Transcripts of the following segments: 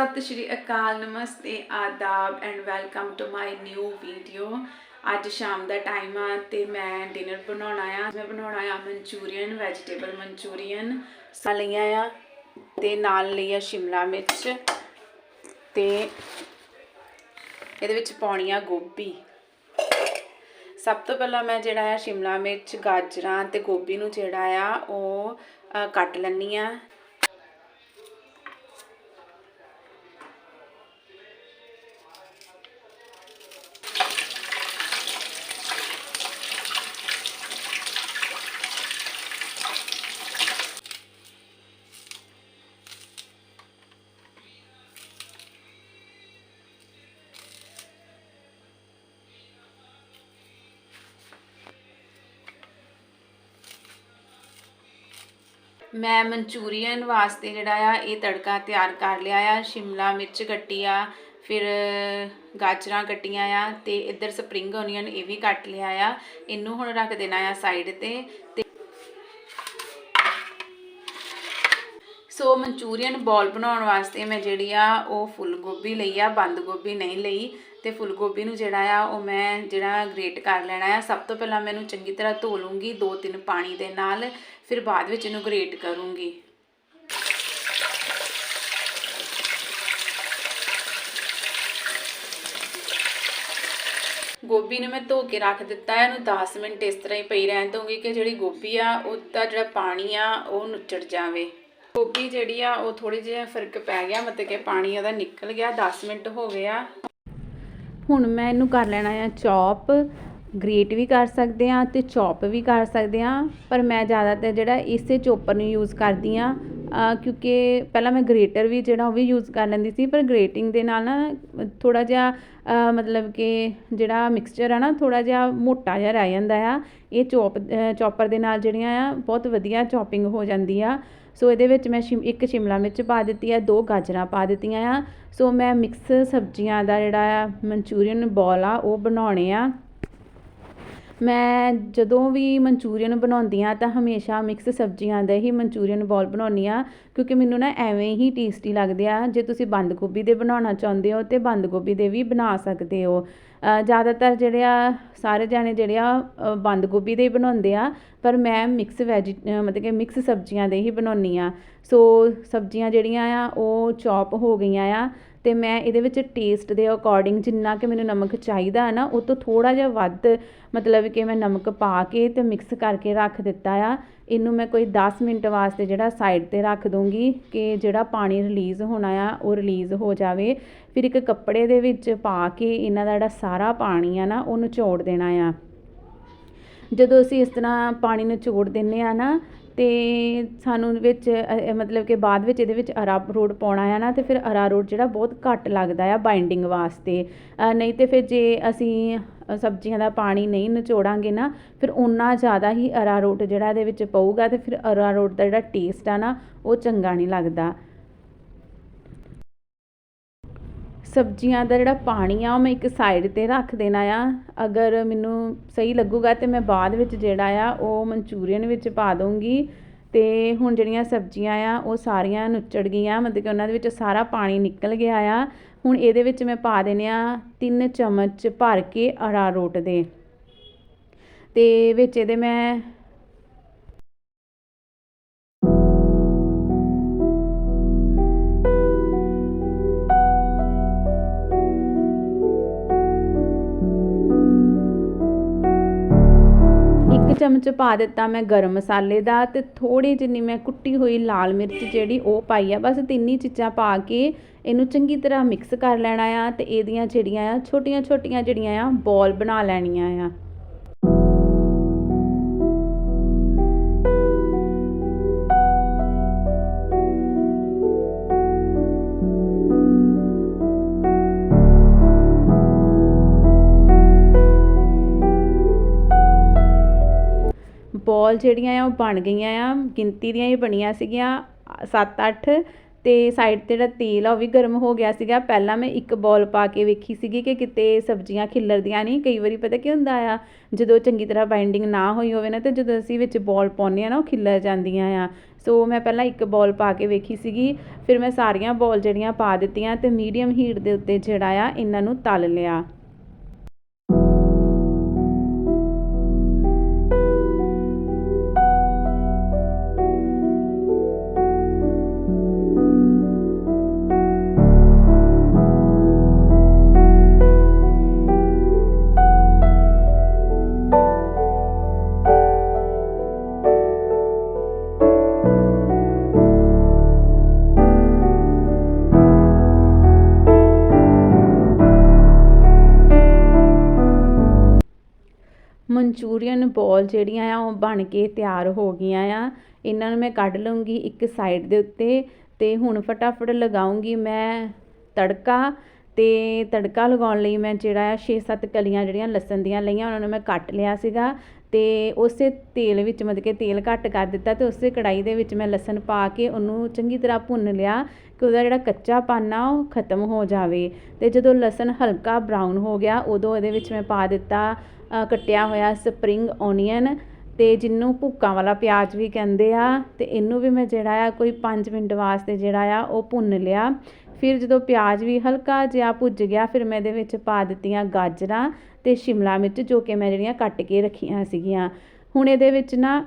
ਸਤਿ ਸ਼੍ਰੀ ਅਕਾਲ, ਨਮਸਤੇ, ਆਦਾਬ and welcome to my new video ਅੱਜ ਸ਼ਾਮ ਦਾ ਟਾਈਮ ਆ ਤੇ ਮੈਂ ਡਿਨਰ ਬਣਾਉਣਾ ਆ ਮੈਂ ਬਣਾਉਣਾ ਆ ਮਨਚੂਰੀਅਨ ਵੈਜੀਟੇਬਲ ਮਨਚੂਰੀਅਨ। ਸਾ ਲਈਆਂ ਆ ਤੇ ਨਾਲ ਲਈ ਆ ਸ਼ਿਮਲਾ ਮਿਰਚ ਤੇ ਇਹਦੇ ਵਿੱਚ ਪਾਉਣੀ ਆ ਗੋਭੀ। ਸਭ ਤੋਂ ਪਹਿਲਾਂ ਮੈਂ ਜਿਹੜਾ ਆ ਸ਼ਿਮਲਾ ਮਿਰਚ, ਗਾਜਰਾਂ ਤੇ ਗੋਭੀ ਨੂੰ ਜਿਹੜਾ ਆ ਉਹ ਕੱਟ ਲੈਣੀ ਆ। ਮੈਂ ਮਨਚੂਰੀਅਨ ਵਾਸਤੇ ਜਿਹੜਾ ਆ, ਇਹ ਤੜਕਾ ਤਿਆਰ ਕਰ ਲਿਆ ਆ। ਸ਼ਿਮਲਾ ਮਿਰਚ ਕੱਟੀ ਆ, ਫਿਰ ਗਾਜਰਾਂ ਕੱਟੀਆਂ ਆ ਤੇ ਇੱਧਰ ਸਪਰਿੰਗ ਓਨੀਅਨ ਇਹ ਵੀ ਕੱਟ ਲਿਆ ਆ। ਇਹਨੂੰ ਹੁਣ ਰੱਖ ਦੇਣਾ ਆ ਸਾਈਡ ਤੇ ਸੋ ਮਨਚੂਰੀਅਨ ਬੋਲ ਬਣਾਉਣ ਵਾਸਤੇ ਮੈਂ ਜਿਹੜੀ ਆ, ਉਹ ਫੁੱਲ ਗੋਭੀ ਲਈ ਆ, ਬੰਦ ਗੋਭੀ ਨਹੀਂ ਲਈ। ਤੇ ਫੁੱਲ ਗੋਭੀ ਨੂੰ ਜਿਹੜਾ ਆ, ਉਹ ਮੈਂ ਜਿਹੜਾ ਗ੍ਰੇਟ ਕਰ ਲੈਣਾ ਆ। ਸਭ ਤੋਂ ਪਹਿਲਾਂ ਮੈਨੂੰ ਚੰਗੀ ਤਰ੍ਹਾਂ ਧੋ ਲੂੰਗੀ, ਦੋ ਤਿੰਨ ਪਾਣੀ ਦੇ ਨਾਲ। ਫਿਰ ਬਾਅਦ ਵਿੱਚ ਇਹਨੂੰ ਗ੍ਰੇਟ ਕਰੂੰਗੀ। ਗੋਭੀ ਨੂੰ ਮੈਂ ਧੋ ਕੇ ਰੱਖ ਦਿੱਤਾ ਹੈ ਇਹਨੂੰ 10 ਮਿੰਟ ਇਸ ਤਰ੍ਹਾਂ ਹੀ ਪਈ ਰਹਿਣ ਦਊਂਗੀ ਕਿ ਜਿਹੜੀ ਗੋਭੀ ਆ ਉਹਦਾ ਜਿਹੜਾ ਪਾਣੀ ਆ, ਉਹ ਨੁੱਚੜ ਜਾਵੇ। ਗੋਭੀ ਜਿਹੜੀ ਆ, ਉਹ ਥੋੜੀ ਜਿਹਾ ਫ਼ਰਕ ਪੈ ਗਿਆ, ਮਤਲਬ ਕਿ ਪਾਣੀ ਉਹਦਾ ਨਿਕਲ ਗਿਆ 10 ਮਿੰਟ ਹੋ ਗਿਆ ਹੁਣ ਮੈਂ ਇਹਨੂੰ ਕਰ ਲੈਣਾ ਆ ਚੌਪ। ਗ੍ਰੇਟ ਵੀ ਕਰ ਸਕਦੇ ਆ ਤੇ ਚੌਪ ਵੀ ਕਰ ਸਕਦੇ ਆ, ਪਰ ਮੈਂ ਜ਼ਿਆਦਾਤਰ ਜਿਹੜਾ ਇਸੇ ਚੋਪਰ ਨੂੰ ਯੂਜ਼ ਕਰਦੀ ਆ ਕਿਉਂਕਿ ਪਹਿਲਾਂ ਮੈਂ ਗ੍ਰੇਟਰ ਵੀ ਜਿਹੜਾ ਉਹ ਵੀ ਯੂਜ਼ ਕਰ ਲੈਂਦੀ ਸੀ, ਪਰ ਗ੍ਰੇਟਿੰਗ ਦੇ ਨਾਲ ਨਾ ਥੋੜਾ ਜਿਹਾ ਮਤਲਬ ਕਿ ਜਿਹੜਾ ਮਿਕਸਚਰ ਆ ਨਾ ਥੋੜਾ ਜਿਹਾ ਮੋਟਾ ਜਿਹਾ ਰਹਿ ਜਾਂਦਾ ਆ। ਇਹ ਚੋਪ ਚੌਪਰ ਦੇ ਨਾਲ ਜਿਹੜੀਆਂ ਆ, ਬਹੁਤ ਵਧੀਆ ਚੌਪਿੰਗ ਹੋ ਜਾਂਦੀ ਆ। ਸੋ ਇਹਦੇ ਵਿੱਚ ਮੈਂ ਸ਼ਿਮ, ਇੱਕ ਸ਼ਿਮਲਾ ਮਿਰਚ ਪਾ ਦਿੱਤੀ ਆ ਦੋ ਗਾਜਰਾਂ ਪਾ ਦਿੱਤੀਆਂ ਆ। ਸੋ ਮੈਂ ਮਿਕਸ ਸਬਜ਼ੀਆਂ ਦਾ ਜਿਹੜਾ ਆ, ਮਨਚੂਰੀਅਨ ਬੋਲ ਆ, ਉਹ ਬਣਾਉਣੇ ਆ। ਮੈਂ ਜਦੋਂ ਵੀ ਮਨਚੂਰੀਅਨ ਬਣਾਉਂਦੀ ਆ ਤਾਂ ਹਮੇਸ਼ਾ ਮਿਕਸ ਸਬਜ਼ੀਆਂ ਦੇ ਹੀ ਮਨਚੂਰੀਅਨ ਬੋਲ ਬਣਾਉਂਦੀ ਆ ਕਿਉਂਕਿ ਮੈਨੂੰ ਨਾ ਐਵੇਂ ਹੀ ਟੇਸਟੀ ਲੱਗਦੇ ਆ। ਜੇ ਤੁਸੀਂ ਬੰਦ ਗੋਭੀ ਦੇ ਬਣਾਉਣਾ ਚਾਹੁੰਦੇ ਹੋ ਤੇ ਬੰਦ ਗੋਭੀ ਦੇ ਵੀ ਬਣਾ ਸਕਦੇ ਹੋ। ਜ਼ਿਆਦਾਤਰ ਜਿਹੜੇ ਆ, ਸਾਰੇ ਜਾਣੇ ਜਿਹੜੇ ਆ ਬੰਦ ਗੋਭੀ ਦੇ ਹੀ ਬਣਾਉਂਦੇ ਆ, ਪਰ ਮੈਂ ਮਿਕਸ ਵੈਜੀ ਮਤਲਬ ਕਿ ਮਿਕਸ ਸਬਜ਼ੀਆਂ ਦੇ ਹੀ ਬਣਾਉਂਦੀ ਹਾਂ ਸੋ ਸਬਜ਼ੀਆਂ ਜਿਹੜੀਆਂ ਆ, ਉਹ ਚੌਪ ਹੋ ਗਈਆਂ ਆ ਅਤੇ ਮੈਂ ਇਹਦੇ ਵਿੱਚ ਟੇਸਟ ਦੇ ਅਕੋਰਡਿੰਗ ਜਿੰਨਾ ਕਿ ਮੈਨੂੰ ਨਮਕ ਚਾਹੀਦਾ ਹੈ ਨਾ, ਉਹ ਤੋਂ ਥੋੜ੍ਹਾ ਜਿਹਾ ਵੱਧ ਮਤਲਬ ਕਿ ਮੈਂ ਨਮਕ ਪਾ ਕੇ ਅਤੇ ਮਿਕਸ ਕਰਕੇ ਰੱਖ ਦਿੱਤਾ ਆ। ਇਹਨੂੰ ਮੈਂ ਕੋਈ 10 ਮਿੰਟ ਵਾਸਤੇ ਜਿਹੜਾ ਸਾਈਡ ਤੇ ਰੱਖ ਦੂੰਗੀ ਕਿ ਜਿਹੜਾ ਪਾਣੀ ਰਿਲੀਜ਼ ਹੋਣਾ ਆ, ਉਹ ਰਿਲੀਜ਼ ਹੋ ਜਾਵੇ। ਫਿਰ ਇੱਕ ਕੱਪੜੇ ਦੇ ਵਿੱਚ ਪਾ ਕੇ ਇਹਨਾਂ ਦਾ ਜਿਹੜਾ ਸਾਰਾ ਪਾਣੀ ਆ ਨਾ ਉਹ ਨਿਚੋੜ ਦੇਣਾ ਆ। ਜਦੋਂ ਅਸੀਂ ਇਸ ਤਰ੍ਹਾਂ ਪਾਣੀ ਨੂੰ ਚੋੜ ਦਿੰਨੇ ਆ ਨਾ ਅਤੇ ਸਾਨੂੰ ਵਿੱਚ ਮਤਲਬ ਕਿ ਬਾਅਦ ਵਿੱਚ ਇਹਦੇ ਵਿੱਚ ਅਰਾਰੋਟ ਪਾਉਣਾ ਆ ਨਾ, ਤੇ ਫਿਰ ਅਰਾਰੋਟ ਜਿਹੜਾ ਬਹੁਤ ਘੱਟ ਲੱਗਦਾ ਆ ਬਾਈਂਡਿੰਗ ਵਾਸਤੇ। ਨਹੀਂ ਤਾਂ ਫਿਰ ਜੇ ਅਸੀਂ ਸਬਜ਼ੀਆਂ ਦਾ ਪਾਣੀ ਨਹੀਂ ਨਿਚੋੜਾਂਗੇ ਨਾ, ਫਿਰ ਉਨਾ ਜ਼ਿਆਦਾ ਹੀ ਅਰਾਰੋਟ ਜਿਹੜਾ ਇਹਦੇ ਵਿੱਚ ਪਊਗਾ ਅਤੇ ਫਿਰ ਅਰਾਰੋਟ ਦਾ ਜਿਹੜਾ ਟੇਸਟ ਆ ਨਾ, ਉਹ ਚੰਗਾ ਨਹੀਂ ਲੱਗਦਾ। ਸਬਜ਼ੀਆਂ ਦਾ ਜਿਹੜਾ ਪਾਣੀ ਆ, ਉਹ ਮੈਂ ਇੱਕ ਸਾਈਡ ਤੇ ਰੱਖ ਦੇਣਾ ਆ। ਅਗਰ ਮੈਨੂੰ ਸਹੀ ਲੱਗੂਗਾ ਤੇ ਮੈਂ ਬਾਅਦ ਵਿੱਚ ਜਿਹੜਾ ਆ, ਉਹ ਮਨਚੂਰੀਅਨ ਵਿੱਚ ਪਾ ਦੂੰਗੀ ਅਤੇ ਹੁਣ ਜਿਹੜੀਆਂ ਸਬਜ਼ੀਆਂ ਆ, ਉਹ ਸਾਰੀਆਂ ਨੁੱਚੜ ਗਈਆਂ, ਮਤਲਬ ਕਿ ਉਹਨਾਂ ਦੇ ਵਿੱਚ ਸਾਰਾ ਪਾਣੀ ਨਿਕਲ ਗਿਆ ਆ। ਹੁਣ ਇਹਦੇ ਵਿੱਚ ਮੈਂ ਪਾ ਦੇਣੇ ਆ 3 ਚਮਚ ਭਰ ਕੇ ਅਰਾਰੋਟ ਦੇ। ਅਤੇ ਵਿੱਚ ਇਹਦੇ ਮੈਂ ਚਮਚ ਪਾ ਦਿੱਤਾ ਮੈਂ ਗਰਮ ਮਸਾਲੇ ਦਾ ਤੇ ਥੋੜੀ ਜਿੰਨੀ ਮੈਂ ਕੁੱਟੀ ਹੋਈ ਲਾਲ ਮਿਰਚ ਜਿਹੜੀ ਉਹ ਪਾਈ ਆ, ਬਸ ਤਿੰਨੀ ਚੀਜ਼ਾਂ ਪਾ ਕੇ ਇਹਨੂੰ ਚੰਗੀ ਤਰ੍ਹਾਂ ਮਿਕਸ ਕਰ ਲੈਣਾ ਆ ਤੇ ਇਹਦੀਆਂ ਜਿਹੜੀਆਂ ਆ ਛੋਟੀਆਂ ਛੋਟੀਆਂ ਜਿਹੜੀਆਂ ਆ ਬੋਲ ਬਣਾ ਲੈਣੀਆਂ ਆ। ਬੋਲ ਜਿਹੜੀਆਂ ਆ ਉਹ ਬਣ ਗਈਆਂ ਆ, ਗਿਣਤੀ ਦੀਆਂ ਹੀ ਬਣੀਆਂ ਸੀਗੀਆਂ 7-8 ਤੇ ਸਾਈਡ ਤੇ ਜਿਹੜਾ ਤੇਲ ਆ ਉਹ ਵੀ ਗਰਮ ਹੋ ਗਿਆ ਸੀਗਾ। ਪਹਿਲਾਂ ਮੈਂ ਇੱਕ ਬੋਲ ਪਾ ਕੇ ਵੇਖੀ ਸੀਗੀ ਕਿ ਕਿਤੇ ਸਬਜ਼ੀਆਂ ਖਿੱਲਰਦੀਆਂ ਨਹੀਂ, ਕਈ ਵਾਰੀ ਪਤਾ ਕੀ ਹੁੰਦਾ ਆ, ਜਦੋਂ ਚੰਗੀ ਤਰ੍ਹਾਂ ਬਾਈਂਡਿੰਗ ਨਾ ਹੋਈ ਹੋਵੇ ਨਾ, ਤੇ ਜਦੋਂ ਅਸੀਂ ਵਿੱਚ ਬੋਲ ਪਾਉਂਦੇ ਆ ਨਾ, ਉਹ ਖਿੱਲਰ ਜਾਂਦੀਆਂ ਆ। ਸੋ ਮੈਂ ਪਹਿਲਾਂ ਇੱਕ ਬੋਲ ਪਾ ਕੇ ਵੇਖੀ ਸੀਗੀ, ਫਿਰ ਮੈਂ ਸਾਰੀਆਂ ਬੋਲ ਜਿਹੜੀਆਂ ਪਾ ਦਿੱਤੀਆਂ ਤੇ ਮੀਡੀਅਮ ਹੀਟ ਦੇ ਉੱਤੇ ਜਿਹੜਾ ਆ, ਇਹਨਾਂ ਨੂੰ ਤਲ ਲਿਆ। ਮਨਚੂਰੀਅਨ ਬੋਲ ਜਿਹੜੀਆਂ ਆ, ਉਹ ਬਣ ਕੇ ਤਿਆਰ ਹੋ ਗਈਆਂ ਆ। ਇਹਨਾਂ ਨੂੰ ਮੈਂ ਕੱਢ ਲੂੰਗੀ ਇੱਕ ਸਾਈਡ ਦੇ ਉੱਤੇ ਤੇ ਹੁਣ ਫਟਾਫਟ ਲਗਾਉਂਗੀ ਮੈਂ ਤੜਕਾ ਤੇ ਤੜਕਾ ਲਗਾਉਣ ਲਈ ਮੈਂ ਜਿਹੜਾ ਆ 6-7 ਕਲੀਆਂ ਜਿਹੜੀਆਂ ਲਸਣ ਦੀਆਂ ਲਈਆਂ, ਉਹਨਾਂ ਨੂੰ ਮੈਂ ਕੱਟ ਲਿਆ ਸੀਗਾ ਤੇ ਉਸੇ ਤੇਲ ਵਿੱਚ ਮਤਲਬ ਕਿ ਤੇਲ ਘੱਟ ਕਰ ਦਿੱਤਾ ਤੇ ਉਸੇ ਕੜਾਈ ਦੇ ਵਿੱਚ ਮੈਂ ਲਸਣ ਪਾ ਕੇ ਉਹਨੂੰ ਚੰਗੀ ਤਰ੍ਹਾਂ ਭੁੰਨ ਲਿਆ ਕਿ ਉਹਦਾ ਜਿਹੜਾ ਕੱਚਾ ਆ, ਉਹ ਖਤਮ ਹੋ ਜਾਵੇ। ਤੇ ਜਦੋਂ ਲਸਣ ਹਲਕਾ ਬਰਾਊਨ ਹੋ ਗਿਆ, ਉਦੋਂ ਇਹਦੇ ਵਿੱਚ ਮੈਂ ਪਾ ਦਿੱਤਾ ਕੱਟਿਆ ਹੋਇਆ ਸਪਰਿੰਗ ਓਨੀਅਨ ਅਤੇ ਜਿਹਨੂੰ ਭੁੱਕਾਂ ਵਾਲਾ ਪਿਆਜ਼ ਵੀ ਕਹਿੰਦੇ ਆ ਅਤੇ ਇਹਨੂੰ ਵੀ ਮੈਂ ਜਿਹੜਾ ਆ ਕੋਈ ਪੰਜ ਮਿੰਟ ਵਾਸਤੇ ਜਿਹੜਾ ਆ ਉਹ ਭੁੰਨ ਲਿਆ। ਫਿਰ ਜਦੋਂ ਪਿਆਜ਼ ਵੀ ਹਲਕਾ ਜਿਹਾ ਭੁੱਜ ਗਿਆ, ਫਿਰ ਮੈਂ ਇਹਦੇ ਵਿੱਚ ਪਾ ਦਿੱਤੀਆਂ ਗਾਜਰਾਂ ਅਤੇ ਸ਼ਿਮਲਾ ਮਿਰਚ ਜੋ ਕਿ ਮੈਂ ਜਿਹੜੀਆਂ ਕੱਟ ਕੇ ਰੱਖੀਆਂ ਸੀਗੀਆਂ। ਹੁਣ ਇਹਦੇ ਵਿੱਚ ਨਾ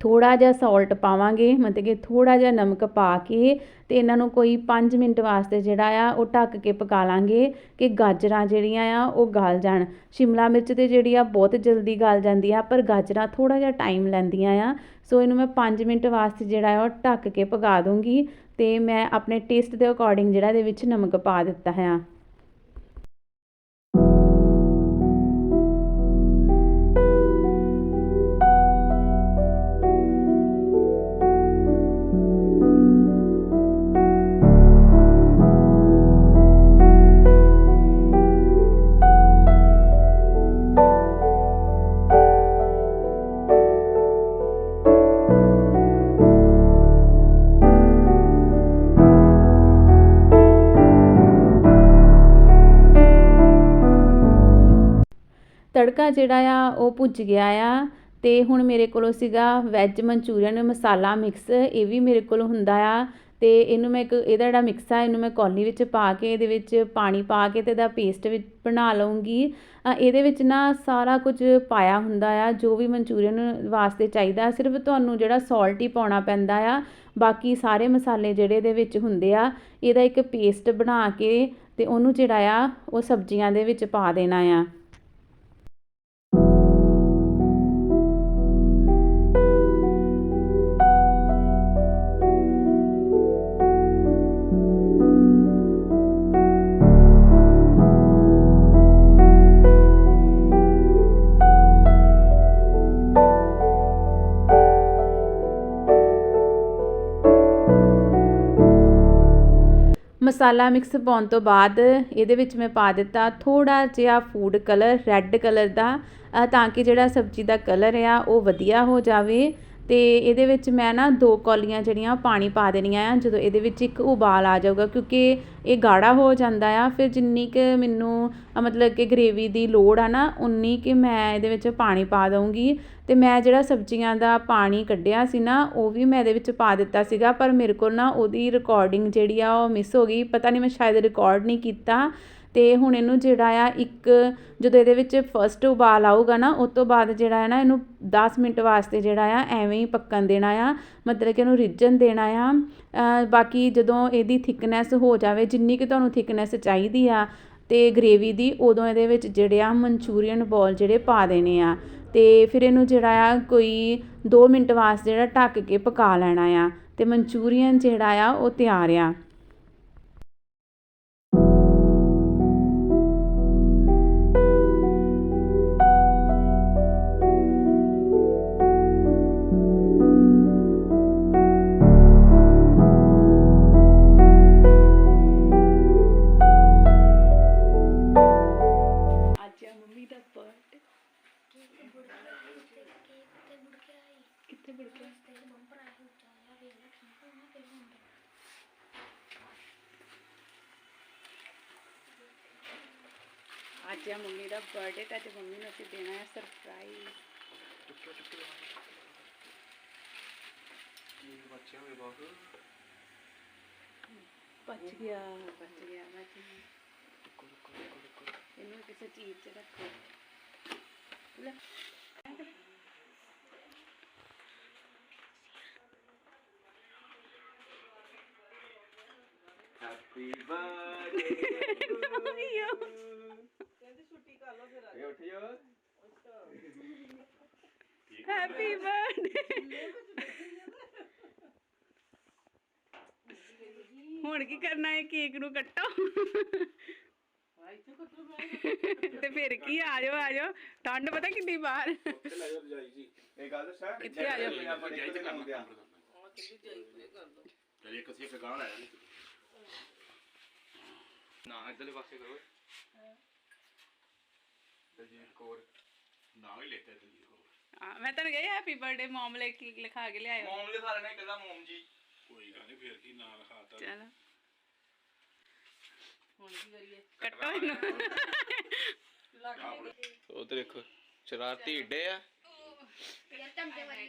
ਥੋੜਾ ਜਿਹਾ ਸਾਲਟ ਪਾਵਾਂਗੇ, ਮਤਲਬ ਕਿ ਥੋੜਾ ਜਿਹਾ ਨਮਕ ਪਾ ਕੇ ਤੇ ਇਹਨਾਂ ਨੂੰ ਕੋਈ 5 ਮਿੰਟ ਵਾਸਤੇ ਜਿਹੜਾ ਆ ਉਹ ਢੱਕ ਕੇ ਪਕਾ ਲਾਂਗੇ ਕਿ ਗਾਜਰਾਂ ਜਿਹੜੀਆਂ ਆ ਉਹ ਗਲ ਜਾਣ। ਸ਼ਿਮਲਾ ਮਿਰਚ ਤੇ ਜਿਹੜੀ ਆ ਬਹੁਤ ਜਲਦੀ ਗਲ ਜਾਂਦੀ ਆ, ਪਰ ਗਾਜਰਾਂ ਥੋੜਾ ਜਿਹਾ ਟਾਈਮ ਲੈਂਦੀਆਂ ਆ। ਸੋ ਇਹਨੂੰ ਮੈਂ 5 ਮਿੰਟ ਵਾਸਤੇ ਜਿਹੜਾ ਆ ਉਹ ਢੱਕ ਕੇ ਪਕਾ ਦੂੰਗੀ ਤੇ ਮੈਂ ਆਪਣੇ ਟੇਸਟ ਦੇ ਅਕੋਰਡਿੰਗ ਜਿਹੜਾ ਇਹਦੇ ਵਿੱਚ ਨਮਕ ਪਾ ਦਿੱਤਾ ਹੈ ਤੜਕਾ ਜਿਹੜਾ ਆ, ਉਹ ਭੁੱਜ ਗਿਆ ਆ ਤੇ ਹੁਣ ਮੇਰੇ ਕੋਲੋਂ ਸੀਗਾ ਵੈਜ ਮਨਚੂਰੀਅਨ ਮਸਾਲਾ ਮਿਕਸ ਇਹ ਵੀ ਮੇਰੇ ਕੋਲ ਹੁੰਦਾ ਆ ਤੇ ਇਹਨੂੰ ਮੈਂ ਇੱਕ, ਇਹਦਾ ਜਿਹੜਾ ਮਿਕਸ ਆ, ਇਹਨੂੰ ਮੈਂ ਕੌਲੀ ਵਿੱਚ ਪਾ ਕੇ, ਇਹਦੇ ਵਿੱਚ ਪਾਣੀ ਪਾ ਕੇ ਤੇ ਇਹਦਾ ਪੇਸਟ ਵਿੱਚ ਬਣਾ ਲਵਾਂਗੀ ਇਹਦੇ ਵਿੱਚ ਨਾ ਸਾਰਾ ਕੁਝ ਪਾਇਆ ਹੁੰਦਾ ਆ, ਜੋ ਵੀ ਮਨਚੂਰੀਅਨ ਵਾਸਤੇ ਚਾਹੀਦਾ, ਸਿਰਫ ਤੁਹਾਨੂੰ ਜਿਹੜਾ ਸਾਲਟ ਹੀ ਪਾਉਣਾ ਪੈਂਦਾ ਆ, ਬਾਕੀ ਸਾਰੇ ਮਸਾਲੇ ਜਿਹੜੇ ਇਹਦੇ ਵਿੱਚ ਹੁੰਦੇ ਆ, ਇਹਦਾ ਇੱਕ ਪੇਸਟ ਬਣਾ ਕੇ ਤੇ ਉਹਨੂੰ ਜਿਹੜਾ ਆ, ਉਹ ਸਬਜ਼ੀਆਂ ਦੇ ਵਿੱਚ ਪਾ ਦੇਣਾ ਆ। ਮਸਾਲਾ ਮਿਕਸ ਪਾਉਣ ਤੋਂ ਬਾਅਦ ਇਹਦੇ ਵਿੱਚ ਮੈਂ ਪਾ ਦਿੱਤਾ ਥੋੜਾ ਜਿਹਾ ਫੂਡ ਕਲਰ ਰੈੱਡ ਕਲਰ ਦਾ ਤਾਂ ਕਿ ਜਿਹੜਾ ਸਬਜ਼ੀ ਦਾ ਕਲਰ ਆ, ਉਹ ਵਧੀਆ ਹੋ ਜਾਵੇ। ਅਤੇ ਇਹਦੇ ਵਿੱਚ ਮੈਂ ਨਾ ਦੋ ਕੌਲੀਆਂ ਜਿਹੜੀਆਂ ਪਾਣੀ ਪਾ ਦੇਣੀਆਂ ਆ, ਜਦੋਂ ਇਹਦੇ ਵਿੱਚ ਇੱਕ ਉਬਾਲ ਆ ਜਾਊਗਾ, ਕਿਉਂਕਿ ਇਹ ਗਾੜਾ ਹੋ ਜਾਂਦਾ ਆ। ਫਿਰ ਜਿੰਨੀ ਕੁ ਮੈਨੂੰ ਮਤਲਬ ਕਿ ਗਰੇਵੀ ਦੀ ਲੋੜ ਆ ਨਾ, ਉਨੀ ਕੁ ਮੈਂ ਇਹਦੇ ਵਿੱਚ ਪਾਣੀ ਪਾ ਦਊਂਗੀ। ਅਤੇ ਮੈਂ ਜਿਹੜਾ ਸਬਜ਼ੀਆਂ ਦਾ ਪਾਣੀ ਕੱਢਿਆ ਸੀ ਨਾ, ਉਹ ਵੀ ਮੈਂ ਇਹਦੇ ਵਿੱਚ ਪਾ ਦਿੱਤਾ ਸੀਗਾ, ਪਰ ਮੇਰੇ ਕੋਲ ਨਾ ਉਹਦੀ ਰਿਕਾਰਡਿੰਗ ਜਿਹੜੀ ਆ ਉਹ ਮਿਸ ਹੋ ਗਈ। ਪਤਾ ਨਹੀਂ ਮੈਂ ਸ਼ਾਇਦ ਰਿਕਾਰਡ ਨਹੀਂ ਕੀਤਾ। ਅਤੇ ਹੁਣ ਇਹਨੂੰ ਜਿਹੜਾ ਆ ਇੱਕ ਜਦੋਂ ਇਹਦੇ ਵਿੱਚ ਫਸਟ ਉਬਾਲ ਆਊਗਾ ਨਾ ਉਹ ਤੋਂ ਬਾਅਦ ਜਿਹੜਾ ਹੈ ਨਾ ਇਹਨੂੰ ਦਸ ਮਿੰਟ ਵਾਸਤੇ ਜਿਹੜਾ ਆ ਐਵੇਂ ਹੀ ਪੱਕਣ ਦੇਣਾ ਆ, ਮਤਲਬ ਕਿ ਇਹਨੂੰ ਰਿੱਝਣ ਦੇਣਾ ਆ। ਬਾਕੀ ਜਦੋਂ ਇਹਦੀ ਥਿਕਨੈਸ ਹੋ ਜਾਵੇ, ਜਿੰਨੀ ਕਿ ਤੁਹਾਨੂੰ ਥਿਕਨੈਸ ਚਾਹੀਦੀ ਆ ਅਤੇ ਗ੍ਰੇਵੀ ਦੀ, ਉਦੋਂ ਇਹਦੇ ਵਿੱਚ ਜਿਹੜੇ ਆ ਮਨਚੂਰੀਅਨ ਬੋਲ ਜਿਹੜੇ ਪਾ ਦੇਣੇ ਆ। ਅਤੇ ਫਿਰ ਇਹਨੂੰ ਜਿਹੜਾ ਆ ਕੋਈ 2 ਮਿੰਟ ਵਾਸਤੇ ਜਿਹੜਾ ਢੱਕ ਕੇ ਪਕਾ ਲੈਣਾ ਆ। ਅਤੇ ਮਨਚੂਰੀਅਨ ਜਿਹੜਾ ਆ ਉਹ ਤਿਆਰ ਆ। कितने बड़े मम्मी का बर्थडे तो अज मम्मी ने असं देना है सरप्राइज़ बच गया बच गया बच गया। इन्होंने किसी चीज़ च रखो। ਹੈਪੀ ਬਰਥਡੇ ਇਹ ਉੱਠ ਜਾ ਹੈਪੀ ਬਰਥਡੇ ਹੁਣ ਕੀ ਕਰਨਾ ਹੈ ਕੇਕ ਨੂੰ ਕੱਟੋ। ਤੇ ਫਿਰ ਕੀ ਆ ਜਾਓ ਆ ਜਾਓ ਠੰਡ ਪਤਾ ਕਿੰਨੀ ਬਾਹਰ। ਇਹ ਗੱਲ ਦੱਸਾਂ? ਇੱਥੇ ਆ ਜਾਓ। ਆਪਾਂ ਜਾਈ ਤੇ ਕੰਮ ਦਿਆ ਚਲਿਏ ਕਿਸੇ ਕੇ ਗਾਣਾ ਆਇਆ ਨਹੀਂ ਨਾ ਇਧਰਲੇ ਪਾਸੇ ਕਰੋ। ਦਲਜੀਤ ਕੌਰ ਨਾ ਹੀ ਲੈਤੇ ਤੇ ਜੀ ਆ, ਮੈਂ ਤੁਹਾਨੂੰ ਕਿਹਾ ਹੈਪੀ ਬਰਥਡੇ ਮਮ ਲੈ ਕੇ ਲਿਖਾ ਕੇ ਲਿਆਇਓ। ਮੋਮ ਦੇ ਸਾਰੇ ਨੇ ਕਹਿੰਦਾ ਮੋਮ ਜੀ। ਕੋਈ ਗੱਲ ਨਹੀਂ ਫੇਰ ਕੀ ਨਾਂ ਲਿਖਾਤਾ? ਚਲੋ। ਕੱਟੋ ਇਹਨੂੰ। ਉਹ ਤੇ ਦੇਖੋ ਸ਼ਰਾਰਤੀ ਢੇ ਆ।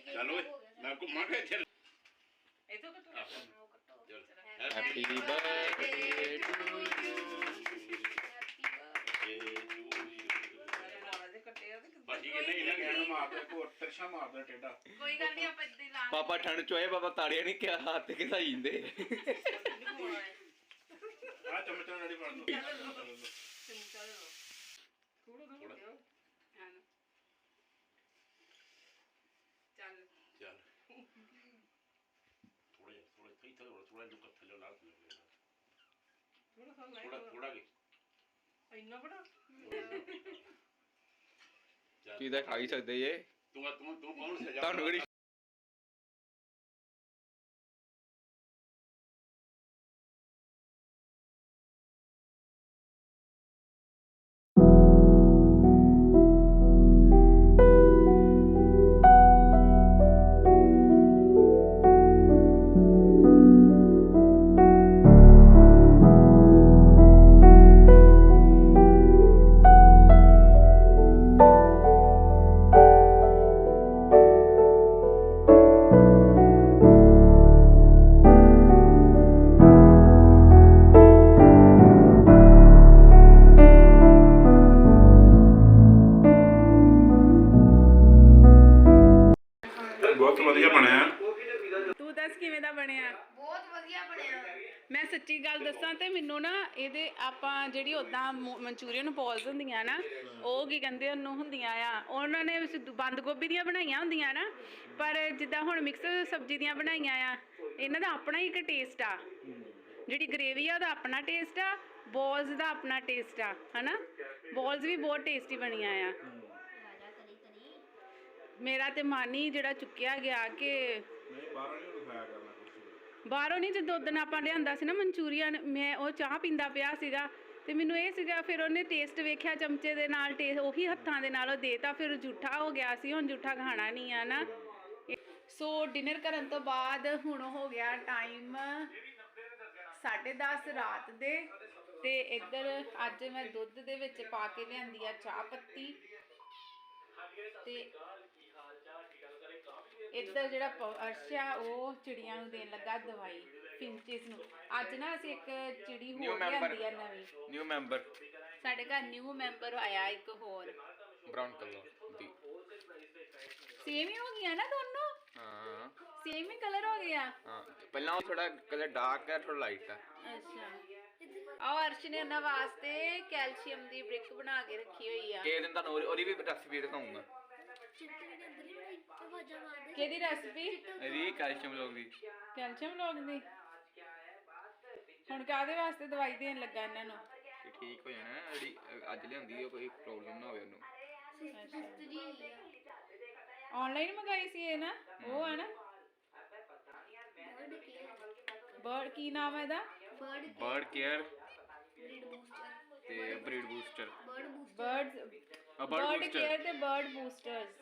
ਚਲੋ ਮੈਂ ਘੁੰਮਾਂ ਕੇ ਚੱਲ ਇਹਨਾਂ ਮਾਰਦਾ ਤਰਸ਼ਾ ਮਾਰਦਾ ਟੇਡਾ ਕੋਈ ਗੱਲ ਨਹੀਂ ਆਪਾਂ ਇੱਦਾਂ ਲਾ ਪਾਪਾ ਠੰਡ ਚੋਏ ਪਾਪਾ ਤਾੜੀਆਂ ਨਹੀਂ ਕਿਹਾ ਹੱਥ ਕਿਸਾ ਜਿੰਦੇ ਆ ਚਮਚਾ ਨਾਲ ਹੀ ਫੜ ਲਓ ਚੱਲ ਚੱਲ ਥੋੜਾ ਜਿਹਾ ਥੋੜਾ ਥਈ ਥੋੜਾ ਥੋੜਾ ਜਿਹਾ ਥੱਲੇ ਲਾ ਥੋੜਾ ਥੋੜਾ ਕੀ ਤਾਂ ਖਾ ਹੀ ਸਕਦੇ ਜੇ ਤੂੰ ਤੂੰ ਤੂੰ ਕੌਣ ਸਜਾ ਤੁਹਾਨੂੰ ਕਿਹੜੀ ਜਿਹੜੀ ਉਦਾਂ ਮਨਚੂਰੀਅਨ ਬੋਲਸ ਹੁੰਦੀਆਂ ਨਾ, ਉਹ ਕੀ ਕਹਿੰਦੇ ਉਹਨੂੰ ਹੁੰਦੀਆਂ ਆ। ਉਹਨਾਂ ਨੇ ਬੰਦ ਗੋਭੀ ਦੀਆਂ ਬਣਾਈਆਂ ਹੁੰਦੀਆਂ ਨਾ, ਪਰ ਜਿੱਦਾਂ ਹੁਣ ਮਿਕਸ ਸਬਜ਼ੀ ਦੀਆਂ ਬਣਾਈਆਂ ਆ, ਇਹਨਾਂ ਦਾ ਆਪਣਾ ਹੀ ਇੱਕ ਟੇਸਟ ਆ। ਜਿਹੜੀ ਗ੍ਰੇਵੀ ਆ, ਉਹਦਾ ਆਪਣਾ ਟੇਸਟ ਆ ਬੋਲਸ ਦਾ ਆਪਣਾ ਟੇਸਟ ਆ, ਹਨਾ? ਬੋਲਸ ਵੀ ਬਹੁਤ ਟੇਸਟੀ ਬਣੀਆਂ ਆ। ਮੇਰਾ ਤੇ ਮਨ ਹੀ ਜਿਹੜਾ ਚੁੱਕਿਆ ਗਿਆ ਕਿ ਨਹੀਂ ਬਾਹਰੋਂ ਨਹੀਂ ਖਾਇਆ ਕਰਨਾ ਬਾਹਰੋਂ ਨਹੀਂ ਜਦੋਂ ਦਿਨ ਆਪਾਂ ਲਿਆਂਦਾ ਸੀ ਨਾ ਮਨਚੂਰੀਅਨ, ਮੈਂ ਉਹ ਚਾਹ ਪੀਂਦਾ ਪਿਆ ਸੀਗਾ ਤੇ ਮੈਨੂੰ ਇਹ ਸੀਗਾ, ਫਿਰ ਉਹਨੇ ਟੇਸਟ ਵੇਖਿਆ, ਚਮਚੇ ਦੇ ਨਾਲ ਟੇਸਟ ਉਹੀ ਹੱਥਾਂ ਦੇ ਨਾਲ ਉਹ ਦੇਤਾ, ਫਿਰ ਜੂਠਾ ਹੋ ਗਿਆ ਸੀ, ਹੁਣ ਜੂਠਾ ਖਾਣਾ ਨਹੀਂ ਆ ਨਾ। ਸੋ ਡਿਨਰ ਕਰਨ ਤੋਂ ਬਾਅਦ ਹੁਣ ਹੋ ਗਿਆ ਟਾਈਮ 10:30 ਰਾਤ ਦੇ, ਤੇ ਇੱਧਰ ਅੱਜ ਮੈਂ ਦੁੱਧ ਦੇ ਵਿੱਚ ਪਾ ਕੇ ਲਿਆਂਦੀ ਆ ਚਾਹ ਪੱਤੀ। ਤੇ ਇੱਧਰ ਜਿਹੜਾ ਅਰਸ਼ ਆ, ਉਹ ਚਿੜੀਆਂ ਨੂੰ ਦੇਣ ਲੱਗਾ ਦਵਾਈ। ਫਿੰਚਿਸ ਨੂੰ। ਅੱਜ ਨਾ ਅਸੀਂ ਇੱਕ ਚਿੜੀ New ਹੋਰ member. ਲਿਆਂਦੀ ਆ ਨਵੀਂ। ਨਿਊ ਮੈਂਬਰ ਸਾਡੇ ਘਰ ਨਿਊ ਮੈਂਬਰ ਆਇਆ ਇੱਕ ਹੋਰ। ਬ੍ਰਾਊਨ ਕਲਰ ਦੀ। ਸੇਮ ਹੀ ਹੋ ਗਿਆ ਨਾ ਦੋਨੋਂ? ਹਾਂ। ਸੇਮ ਹੀ ਕਲਰ ਹੋ ਗਿਆ ਹਾਂ। ਪਹਿਲਾਂ ਉਹ ਥੋੜਾ ਕਲਰ ਡਾਰਕ ਹੈ ਥੋੜਾ ਲਾਈਟ ਹੈ। ਅੱਛਾ। ਆਹ ਅਰਸ਼ ਨੇ ਉਹਨਾਂ ਵਾਸਤੇ ਕੈਲਸ਼ੀਅਮ ਦੀ ਬ੍ਰਿਕ ਬਣਾ ਕੇ ਰੱਖੀ ਹੋਈ ਆ। ਕੇ ਦਿਨ ਤੁਹਾਨੂੰ ਉਹਦੀ- ਉਹਦੀ ਵੀ ਰੈਸਿਪੀ ਦਿਖਾਉਂਗਾ। ਚਿੱਟੇ ਜਿਹੜੇ ਅੰਦਰ ਹੀ ਬਣਾਈ ਆਵਾਜ਼ਾਂ ਮਾਰਦੇ ਕਿਹਦੀ ਰੈਸਪੀ ਇਹਦੀ ਕੈਲਸ਼ੀਅਮ ਲੋਗ ਦੀ। ਕੈਲਸ਼ੀਅਮ ਲੋਗ ਦੀ। ਹੁਣ ਕਾਦੇ ਵਾਸਤੇ ਦਵਾਈ ਦੇਣ ਲੱਗਾ ਇਹਨਾਂ ਨੂੰ? ਕਿ ਠੀਕ ਹੋ ਜਾਣਾ ਜਿਹੜੀ ਅ, ਅੱਜ ਲਿਆਂਦੀ ਉਹ ਕੋਈ ਪ੍ਰੋਬਲਮ ਨਾ ਹੋਵੇ ਉਹਨੂੰ। ਸੁਸਤ ਜੀ ਹੋਈ ਆ ਆਨਲਾਈਨ ਮੰਗਾਈ ਸੀ ਇਹ ਨਾ? ਉਹ ਆ ਨਾ? ਬਰਡ ਕੇਅਰ ਬਰਡ ਕੀ ਨਾਮ ਹੈ ਇਹਦਾ? Bird bird care breed booster ਤੇ breed booster bird booster bird ਆ ਬਰਡ ਬਰਡ ਬੂਸਟਰ ਕੇਅਰ ਤੇ ਬਰਡ ਬੂਸਟਰਸ